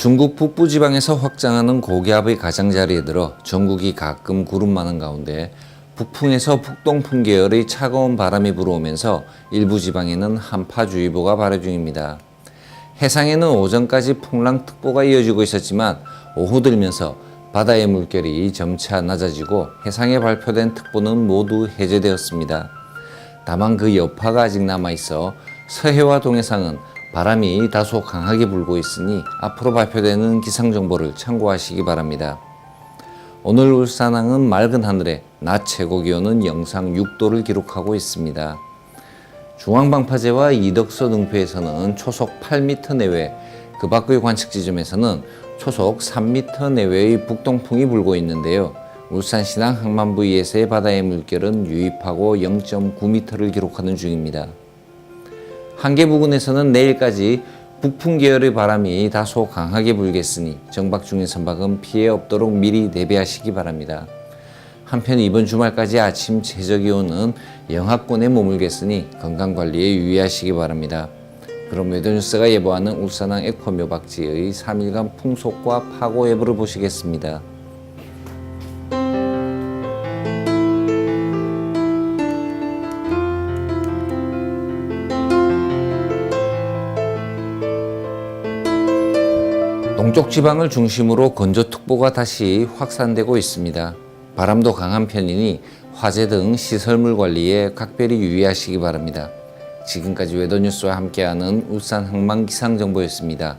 중국 북부 지방에서 확장하는 고기압의 가장자리에 들어 전국이 가끔 구름 많은 가운데 북풍에서 북동풍 계열의 차가운 바람이 불어오면서 일부 지방에는 한파주의보가 발효 중입니다. 해상에는 오전까지 풍랑특보가 이어지고 있었지만 오후 들면서 바다의 물결이 점차 낮아지고 해상에 발표된 특보는 모두 해제되었습니다. 다만 그 여파가 아직 남아 있어 서해와 동해상은 바람이 다소 강하게 불고 있으니 앞으로 발표되는 기상정보를 참고하시기 바랍니다. 오늘 울산항은 맑은 하늘에 낮 최고 기온은 영상 6도를 기록하고 있습니다. 중앙방파제와 이덕서 등표에서는 초속 8m 내외, 그 밖의 관측 지점에서는 초속 3m 내외의 북동풍이 불고 있는데요. 울산 신항 항만부위에서의 바다의 물결은 유입하고 0.9m를 기록하는 중입니다. 한계 부근에서는 내일까지 북풍 계열의 바람이 다소 강하게 불겠으니 정박 중인 선박은 피해 없도록 미리 대비하시기 바랍니다. 한편 이번 주말까지 아침 최저 기온은 영하권에 머물겠으니 건강 관리에 유의하시기 바랍니다. 그럼 웨더뉴스가 예보하는 울산항 에코묘박지의 3일간 풍속과 파고 예보를 보시겠습니다. 동쪽 지방을 중심으로 건조특보가 다시 확산되고 있습니다. 바람도 강한 편이니 화재 등 시설물 관리에 각별히 유의하시기 바랍니다. 지금까지 웨더뉴스와 함께하는 울산 항만기상정보였습니다.